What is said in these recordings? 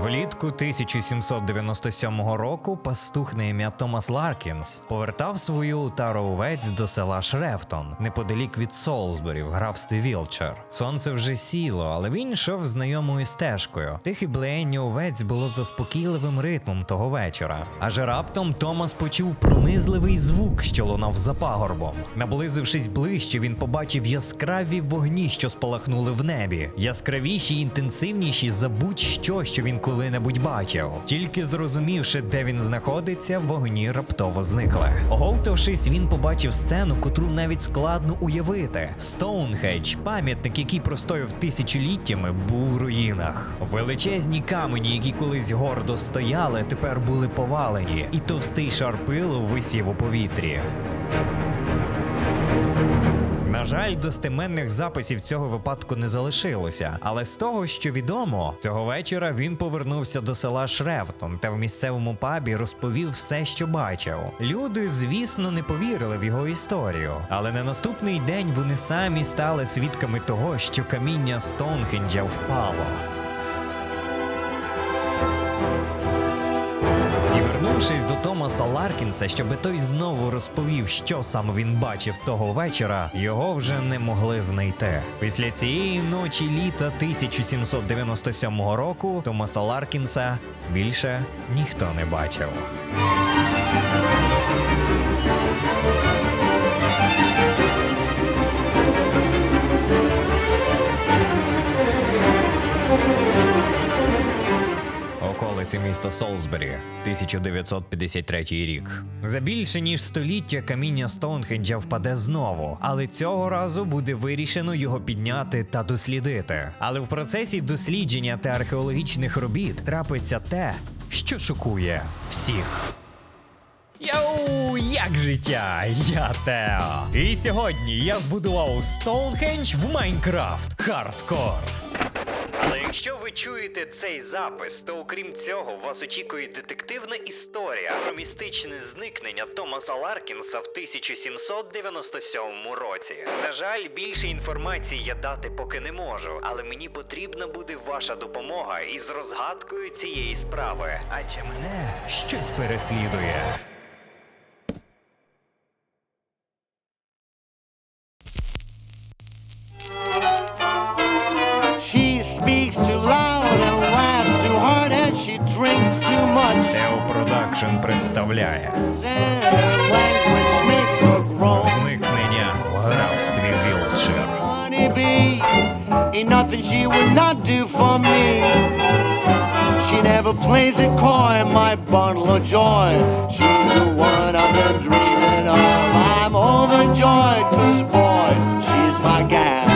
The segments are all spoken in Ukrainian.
Влітку 1797 року пастух на ім'я Томас Ларкінс повертав свою отару овець до села Шрефтон, неподалік від Солсбері в графстві Вілчер. Сонце вже сіло, але він йшов знайомою стежкою. Тихе блеяння овець було заспокійливим ритмом того вечора. Аж раптом Томас почув пронизливий звук, що лунав за пагорбом. Наблизившись ближче, він побачив яскраві вогні, що спалахнули в небі. Яскравіші й інтенсивніші за будь-що, що він коли-небудь бачив. Тільки зрозумівши, де він знаходиться, вогні раптово зникли. Оговтавшись, він побачив сцену, котру навіть складно уявити. Стоунхедж, пам'ятник, який простояв тисячоліттями, був в руїнах. Величезні камені, які колись гордо стояли, тепер були повалені, і товстий шар пилу висів у повітрі. Жаль, достеменних записів цього випадку не залишилося, але з того, що відомо, цього вечора він повернувся до села Шрефтон та в місцевому пабі розповів все, що бачив. Люди, звісно, не повірили в його історію, але на наступний день вони самі стали свідками того, що каміння Стоунхенджа впало. І до Томаса Ларкінса, щоби той знову розповів, що саме він бачив того вечора, його вже не могли знайти. Після цієї ночі літа 1797 року Томаса Ларкінса більше ніхто не бачив. Околиці міста Солсбері, 1953 рік. За більше ніж століття каміння Стоунхенджа впаде знову, але цього разу буде вирішено його підняти та дослідити. Але в процесі дослідження та археологічних робіт трапиться те, що шокує всіх. Йоу, як життя? Я Тео. І сьогодні я збудував Стоунхендж в Майнкрафт Хардкор. Якщо ви чуєте цей запис, то окрім цього вас очікує детективна історія про містичне зникнення Томаса Ларкінса в 1797 році. На жаль, більше інформації я дати поки не можу, але мені потрібна буде ваша допомога із розгадкою цієї справи. Адже мене щось переслідує. представляє And language makes her groan. зникнення в графстві Вілчер. Honeybee, ain't nothing she would not do for me. She never plays it coy, my bundle of joy. She's the one I've been dreaming of. I'm overjoyed, cause boy, she's my gal.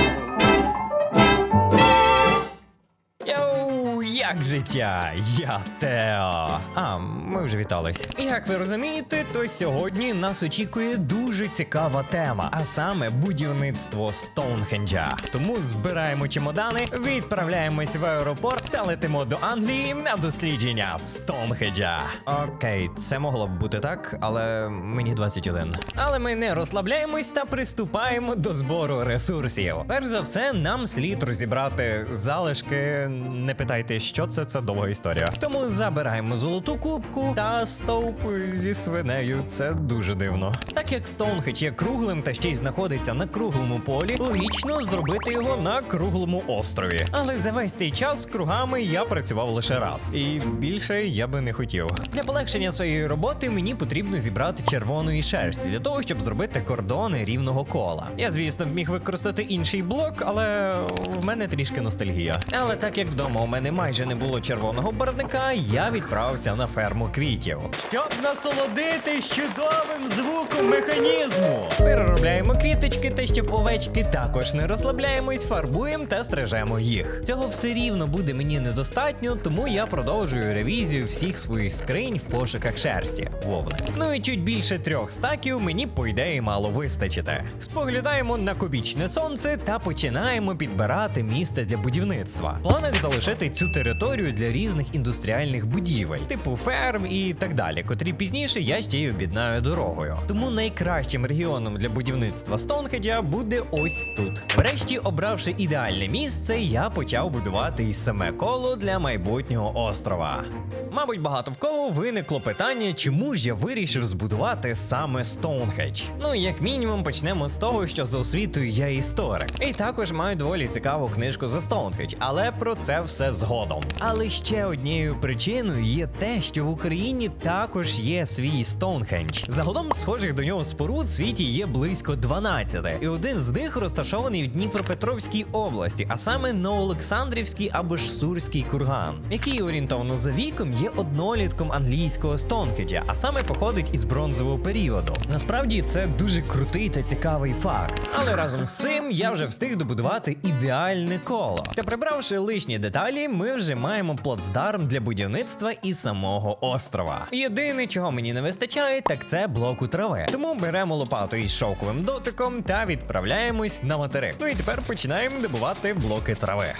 Йоу, як Життя? Я Тео. А, ми вже вітались. Як ви розумієте, то сьогодні нас очікує дуже цікава тема, а саме будівництво Стоунхенджа. Тому збираємо чемодани, відправляємось в аеропорт та летимо до Англії на дослідження Стоунхенджа. Окей, це могло б бути так, але мені 21. Але ми не розслабляємось та приступаємо до збору ресурсів. Перш за все, нам слід розібрати залишки. Не питайте, що це, це довга історія. Тому забираємо золоту кубку та стовп зі свинею. Це дуже дивно. Так як Стоунхедж є круглим та ще й знаходиться на круглому полі, логічно зробити його на круглому острові. Але за весь цей час кругами я працював лише раз, і більше я би не хотів. Для полегшення своєї роботи мені потрібно зібрати червоної шерсті для того, щоб зробити кордони рівного кола. Я, звісно, б міг використати інший блок, але в мене трішки ностальгія. Але так як вдома у мене майже не було червоного барвника, я відправився на ферму квітів. Щоб насолодити чудовим звуком механізму. Переробляємо квіточки, та щоб овечки також не розслабляємось, фарбуємо та стрижемо їх. Цього все рівно буде мені недостатньо, тому я продовжую ревізію всіх своїх скринь в пошуках шерсті. Вовни. Ну і чуть більше трьох стаків мені по ідеї мало вистачити. Споглядаємо на кубічне сонце та починаємо підбирати місце для будівництва. В планах залишити цю територію територію для різних індустріальних будівель, типу ферм і так далі, котрі пізніше я ще й об'єднаю дорогою. Тому найкращим регіоном для будівництва Стоунхеджа буде ось тут. Врешті, обравши ідеальне місце, я почав будувати і саме коло для майбутнього острова. Мабуть, багато в кого виникло питання, чому ж я вирішив збудувати саме Стоунхедж. Ну, як мінімум, почнемо з того, що за освітою я історик. І також маю доволі цікаву книжку за Стоунхедж, але про це все згодом. Але ще однією причиною є те, що в Україні також є свій Стоунхендж. Загалом схожих до нього споруд в світі є близько 12, і один з них розташований в Дніпропетровській області, а саме Новоолександрівський або ж Сурський курган, який орієнтовно за віком є однолітком англійського Стоунхеджа, а саме походить із бронзового періоду. Насправді це дуже крутий та цікавий факт. Але разом з цим я вже встиг добудувати ідеальне коло. Та прибравши лишні деталі, ми вже маємо плацдарм для будівництва і самого острова. Єдине, чого мені не вистачає, так це блоку трави. Тому беремо лопату із шовковим дотиком та відправляємось на материк. Ну і тепер починаємо добувати блоки трави.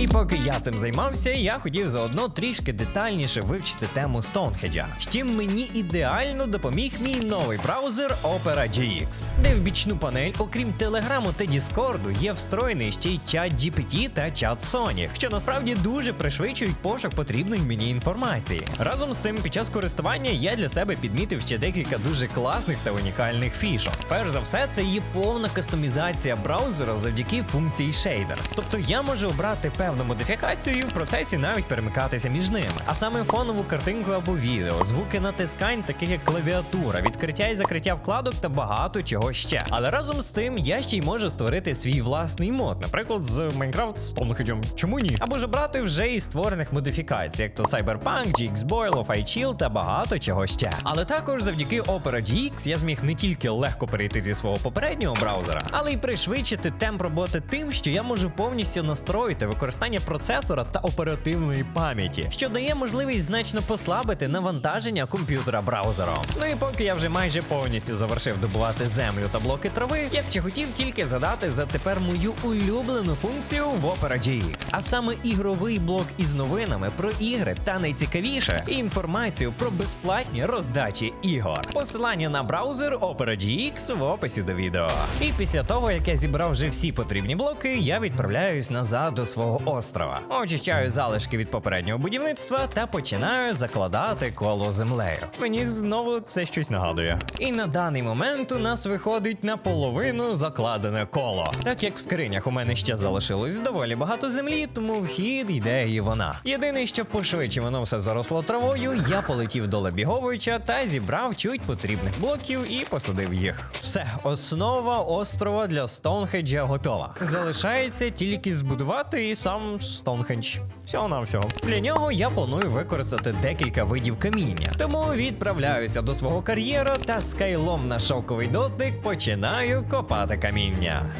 І поки я цим займався, я хотів заодно трішки детальніше вивчити тему Стоунхеджа. Чим мені ідеально допоміг мій новий браузер Opera GX, де в бічну панель, окрім телеграму та Діскорду, є встроєний ще й чат GPT та чат Sony, що насправді дуже пришвидшують пошук потрібної мені інформації. Разом з цим, під час користування я для себе підмітив ще декілька дуже класних та унікальних фішок. Перш за все, це є повна кастомізація браузера завдяки функції Shaders. Тобто я можу обрати певну модифікацію і в процесі навіть перемикатися між ними. А саме фонову картинку або відео, звуки натискань, таких як клавіатура, відкриття і закриття вкладок та багато чого ще. Але разом з цим я ще й можу створити свій власний мод, наприклад, з Minecraft Stonehage'ом. Чому ні? Або ж обрати вже із створених модифікацій, як то Cyberpunk, GX Boil, Chill та багато чого ще. Але також завдяки Opera GX я зміг не тільки легко перейти зі свого попереднього браузера, але й пришвидшити темп роботи тим, що я можу повністю настроїти використання процесора та оперативної пам'яті, що дає можливість значно послабити навантаження комп'ютера браузером. Ну і поки я вже майже повністю завершив добувати землю та блоки трави, я б ще хотів тільки задати за тепер мою улюблену функцію в Opera GX, а саме ігровий блок із новинами про ігри та найцікавіше інформацію про безплатні роздачі ігор. Посилання на браузер Opera GX в описі до відео. І після того, як я зібрав вже всі потрібні блоки, я відправляюсь назад до свого острова. Очищаю залишки від попереднього будівництва та починаю закладати коло землею. Мені знову це щось нагадує. І на даний момент у нас виходить наполовину закладене коло. Так як в скринях у мене ще залишилось доволі багато землі, тому вхід йде і вона. Єдине, що пошвидше воно все заросло травою, я полетів до Лебіговича та зібрав чуть потрібних блоків і посадив їх. Все, основа острова для Стоунхеджа готова. Залишається тільки збудувати і сам Стоунхендж. Всього на всього. Для нього я планую використати декілька видів каміння. Тому відправляюся до свого кар'єра та скайлом на шовковий дотик починаю копати каміння.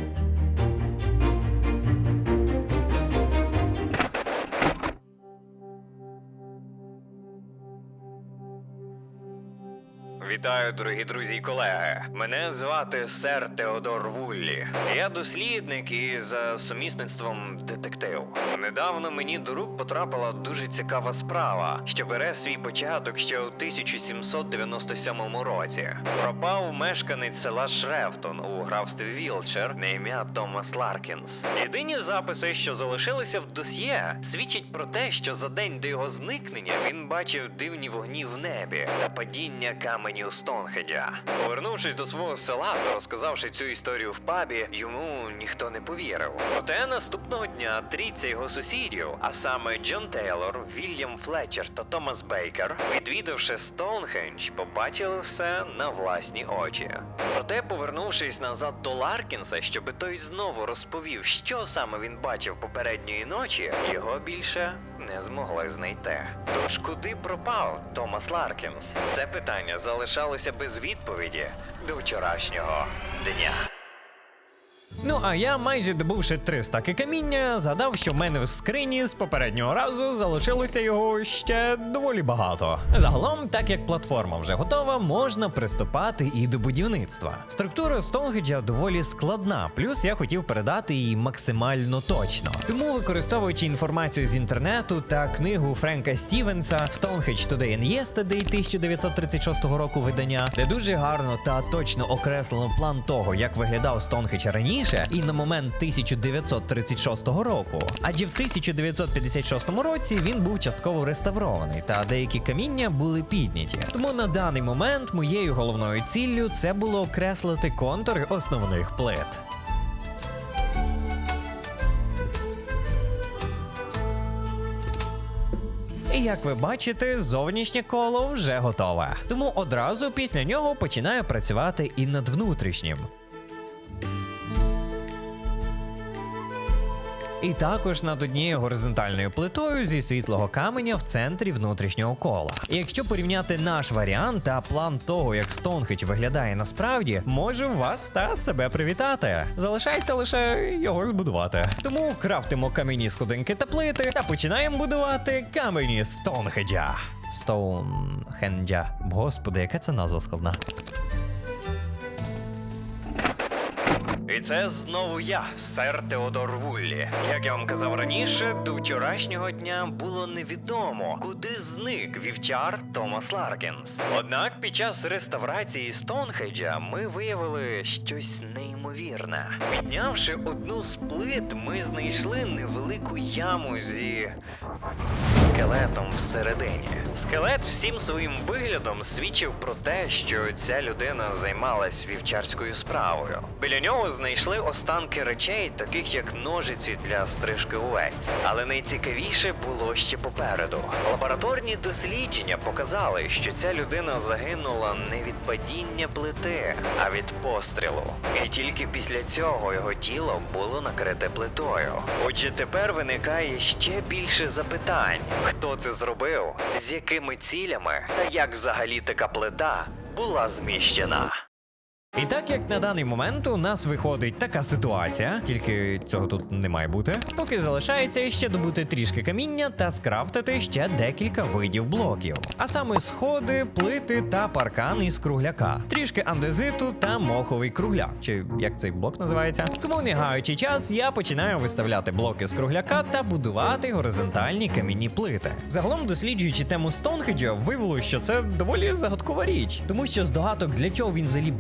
Вітаю, дорогі друзі і колеги. Мене звати сер Теодор Вуллі. Я дослідник і за сумісництвом детектив. Недавно мені до рук потрапила дуже цікава справа, що бере свій початок ще у 1797 році. Пропав мешканець села Шрефтон у графстві Вілчер на ім'я Томас Ларкінс. Єдині записи, що залишилися в досьє, свідчать про те, що за день до його зникнення він бачив дивні вогні в небі та падіння Стоунхеджа. Повернувшись до свого села та розказавши цю історію в пабі, йому ніхто не повірив. Проте наступного дня трійця його сусідів, а саме Джон Тейлор, Вільям Флетчер та Томас Бейкер, відвідавши Стоунхендж, побачили все на власні очі. Проте, повернувшись назад до Ларкінса, щоби той знову розповів, що саме він бачив попередньої ночі, його більше не змогли знайти. Тож куди пропав Томас Ларкінс? Це питання залишалося без відповіді до вчорашнього дня. А я, майже добувши три стаки каміння, згадав, що в мене в скрині з попереднього разу залишилося його ще доволі багато. Загалом, так як платформа вже готова, можна приступати і до будівництва. Структура Стоунхеджа доволі складна, плюс я хотів передати її максимально точно. Тому, використовуючи інформацію з інтернету та книгу Френка Стівенса Stonehenge Today and Yesterday 1936 року видання, де дуже гарно та точно окреслено план того, як виглядав Стоунхедж раніше, і на момент 1936 року. Адже в 1956 році він був частково реставрований, та деякі каміння були підняті. Тому на даний момент моєю головною ціллю це було окреслити контури основних плит. І як ви бачите, зовнішнє коло вже готове. Тому одразу після нього починаю працювати і над внутрішнім. І також над однією горизонтальною плитою зі світлого каменя в центрі внутрішнього кола. І якщо порівняти наш варіант та план того, як Стоунхедж виглядає насправді, можу вас та себе привітати. Залишається лише його збудувати. Тому крафтимо кам'яні сходинки та плити та починаємо будувати камені Стоунхеджа. Стоунхенджа. Господи, яка це назва складна. І це знову я, сер Теодор Вуллі. Як я вам казав раніше, до вчорашнього дня було невідомо, куди зник вівчар Томас Ларкінс. Однак під час реставрації Стоунхеджа ми виявили щось неймовірне. Піднявши одну з плит, ми знайшли невелику яму зі скелетом всередині. Скелет всім своїм виглядом свідчив про те, що ця людина займалась вівчарською справою. Біля нього знайшли останки речей, таких як ножиці для стрижки овець. Але найцікавіше було ще попереду. Лабораторні дослідження показали, що ця людина загинула не від падіння плити, а від пострілу. І тільки після цього його тіло було накрите плитою. Отже, тепер виникає ще більше запитань: хто це зробив, з якими цілями та як взагалі така плита була зміщена. І так як на даний момент у нас виходить така ситуація, тільки цього тут не має бути, поки залишається ще добути трішки каміння та скрафтити ще декілька видів блоків. А саме сходи, плити та паркан із кругляка, трішки андезиту та моховий кругляк, чи як цей блок називається. Тому не гаючи час, я починаю виставляти блоки з кругляка та будувати горизонтальні камінні плити. Загалом, досліджуючи тему Стоунхеджа, виявилося, що це доволі загадкова річ, тому що здогадок для чого він взагалі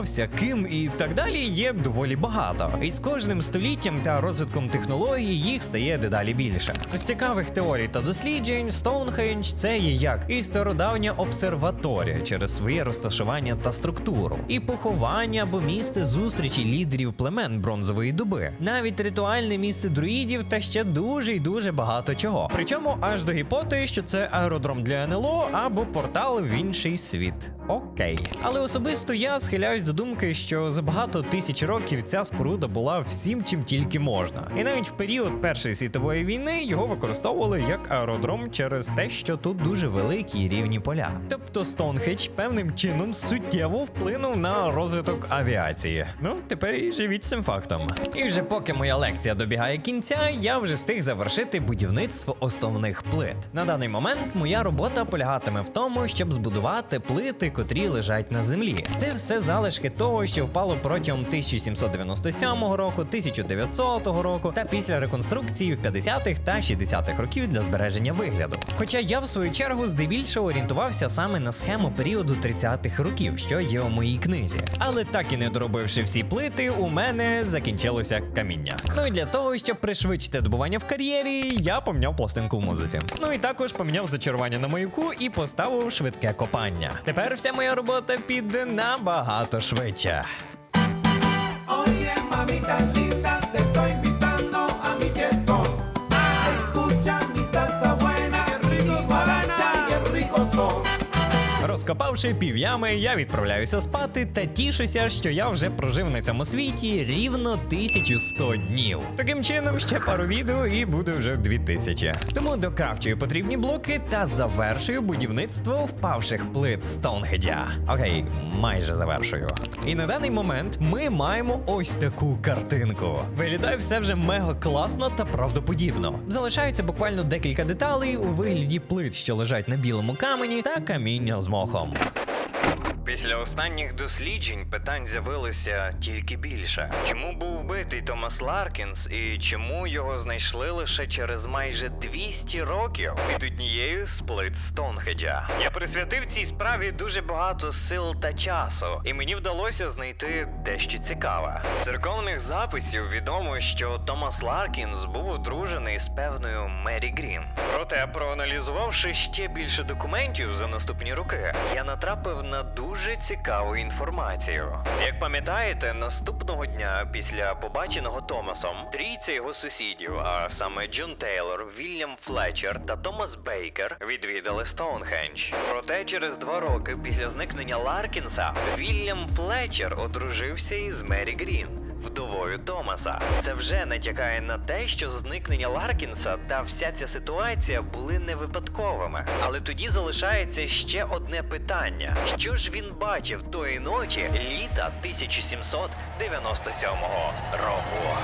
будувався, ким і так далі є доволі багато. І з кожним століттям та розвитком технологій їх стає дедалі більше. З цікавих теорій та досліджень Стоунхендж це є як і стародавня обсерваторія через своє розташування та структуру, і поховання або місце зустрічі лідерів племен бронзової доби, навіть ритуальне місце друїдів та ще дуже й дуже багато чого. Причому аж до гіпоти, що це аеродром для НЛО або портал в інший світ. Окей. Але особисто я схиляюсь до думки, що за багато тисяч років ця споруда була всім, чим тільки можна. І навіть в період Першої світової війни його використовували як аеродром через те, що тут дуже великі і рівні поля. Тобто Стоунхедж певним чином суттєво вплинув на розвиток авіації. Ну, тепер і живіть цим фактом. І вже поки моя лекція добігає кінця, я вже встиг завершити будівництво основних плит. На даний момент моя робота полягатиме в тому, щоб збудувати плити, котрі лежать на землі. Це все залишки того, що впало протягом 1797 року, 1900 року та після реконструкції в 50-х та 60-х років для збереження вигляду. Хоча я в свою чергу здебільшого орієнтувався саме на схему періоду 30-х років, що є у моїй книзі. Але так і не доробивши всі плити, у мене закінчилося каміння. Ну і для того, щоб пришвидшити добування в кар'єрі, я поміняв пластинку в музиці. Ну і також поміняв зачарування на маяку і поставив швидке копання. Тепер вся моя робота піде набагато швидше. Oye, mamita Розкопавши пів'ями, я відправляюся спати та тішуся, що я вже прожив на цьому світі рівно 1100 днів. Таким чином, ще пару відео і буде вже 2000. Тому докрафчую потрібні блоки та завершую будівництво впавших плит Стоунхеджа. Окей, майже завершую. І на даний момент ми маємо ось таку картинку. Виглядає все вже мега класно та правдоподібно. Залишається буквально декілька деталей у вигляді плит, що лежать на білому камені, та каміння з мохом. Після останніх досліджень питань з'явилося тільки більше. Чому був вбитий Томас Ларкінс і чому його знайшли лише через майже 200 років під однією з плит Стоунхеджа? Я присвятив цій справі дуже багато сил та часу, і мені вдалося знайти дещо цікаве. З церковних записів відомо, що Томас Ларкінс був одружений з певною Мері Грін. Проте, проаналізувавши ще більше документів за наступні роки, я натрапив на дуже цікаву інформацію. Як пам'ятаєте, наступного дня після побаченого Томасом, трійця його сусідів, а саме Джон Тейлор, Вільям Флетчер та Томас Бейкер, відвідали Стоунхендж. Проте через два роки після зникнення Ларкінса Вільям Флетчер одружився із Мері Грін вдовою Томаса. Це вже натякає на те, що зникнення Ларкінса та вся ця ситуація були не випадковими. Але тоді залишається ще одне питання: що ж він бачив тої ночі літа 1797 року?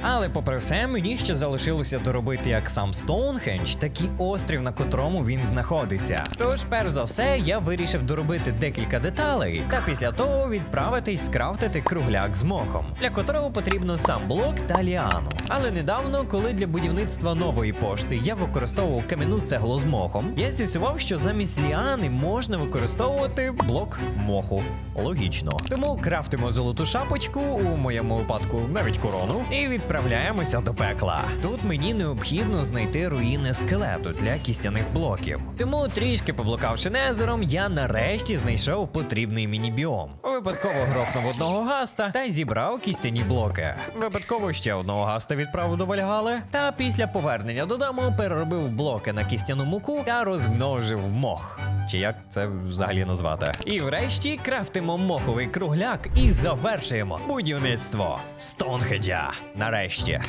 Але попри все, мені ще залишилося доробити як сам Стоунхендж, так і острів, на котрому він знаходиться. Тож, перш за все, я вирішив доробити декілька деталей, та після того відправитись скрафтити кругляк з мохом, для котрого потрібно сам блок та ліану. Але недавно, коли для будівництва нової пошти я використовував кам'яну цеглу з мохом, я з'ясував, що замість ліани можна використовувати блок моху. Логічно. Тому крафтимо золоту шапочку, у моєму випадку навіть корону, і відправляємося до пекла. Тут мені необхідно знайти руїни скелету для кістяних блоків. Тому трішки поблукавши незером, я нарешті знайшов потрібний міні-біом. Випадково грохнув одного гаста та зібрав кістяні блоки. Випадково ще одного гаста відправив до Вальгали. Та після повернення додому переробив блоки на кістяну муку та розмножив мох. Чи як це взагалі назвати? І врешті крафтимо моховий кругляк і завершуємо будівництво Стоунхеджа. Нарешті.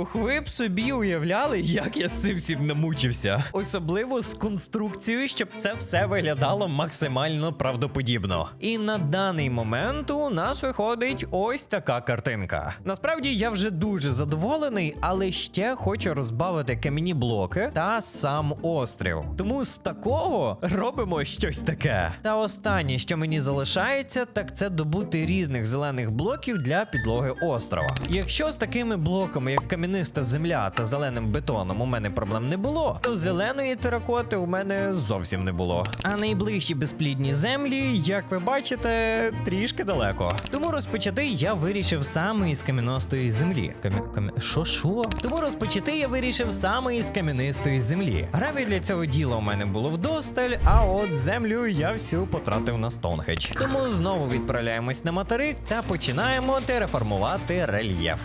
Ух, ви б собі уявляли, як я з цим всім намучився. Особливо з конструкцією, щоб це все виглядало максимально правдоподібно. І на даний момент у нас виходить ось така картинка. Насправді я вже дуже задоволений, але ще хочу розбавити кам'яні блоки та сам острів. Тому з такого робимо щось таке. Та останнє, що мені залишається, так це добути різних зелених блоків для підлоги острова. Якщо з такими блоками, як кам'яниста земля та зеленим бетоном, у мене проблем не було, то зеленої теракоти у мене зовсім не було. А найближчі безплідні землі, як ви бачите, трішки далеко. Тому розпочати я вирішив саме із кам'яностої землі. Кам'я... Кам'я... Що що? Тому розпочати я вирішив саме із кам'янистої землі. Гравій для цього діла у мене було вдосталь, а от землю я всю потратив на Стоунхедж. Тому знову відправляємось на материк та починаємо тереформувати рельєф.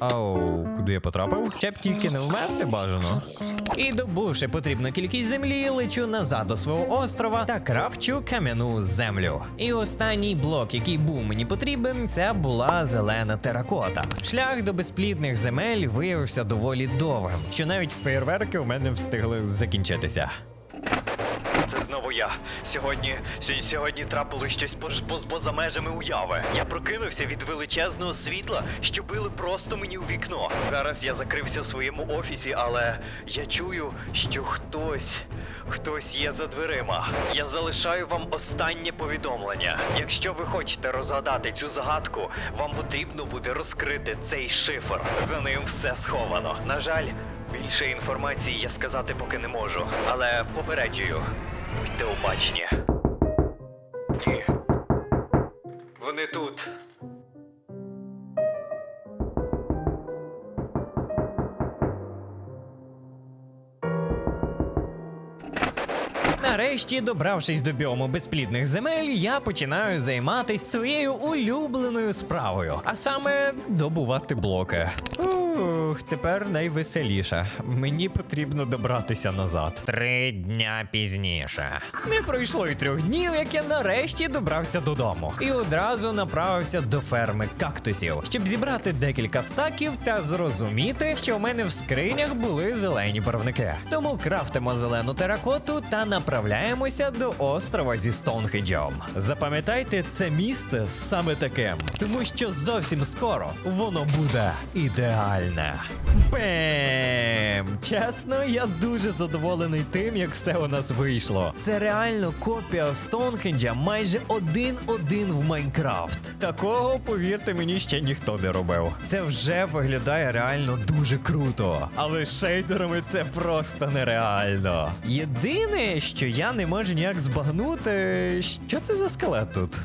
Оу, куди я потрапив? Ще б тільки не вмерти бажано. І добувши потрібну кількість землі, лечу назад до свого острова та крафчу кам'яну землю. І останній блок, який був мені потрібен, це була зелена теракота. Шлях до безплідних земель виявився доволі довгим, що навіть фейерверки у мене встигли закінчитися. Це знову я. Сьогодні сьогодні, трапилось щось поз, поз, поза межами уяви. Я прокинувся від величезного світла, що били просто мені у вікно. Зараз я закрився в своєму офісі, але я чую, що хтось. Хтось є за дверима. Я залишаю вам останнє повідомлення. Якщо ви хочете розгадати цю загадку, вам потрібно буде розкрити цей шифр. За ним все сховано. На жаль, більше інформації я сказати поки не можу, але попереджую. Будьте обачні. Нарешті, добравшись до біому безплідних земель, я починаю займатися своєю улюбленою справою, а саме добувати блоки. Ух, тепер найвеселіше. Мені потрібно добратися назад. Три дня пізніше. Не пройшло й трьох днів, як я нарешті добрався додому. І одразу направився до ферми кактусів, щоб зібрати декілька стаків та зрозуміти, що в мене в скринях були зелені барвники. Тому крафтимо зелену теракоту та направляємося до острова зі Стоунхеджом. Запам'ятайте це місце саме таким, тому що зовсім скоро воно буде ідеальне. Бем! Чесно, я дуже задоволений тим, як все у нас вийшло. Це реально копія Стоунхенджа майже один-один в Майнкрафт. Такого, повірте мені, ще ніхто не робив. Це вже виглядає реально дуже круто. Але шейдерами це просто нереально. Єдине, що я не можу ніяк збагнути, що це за скелет тут.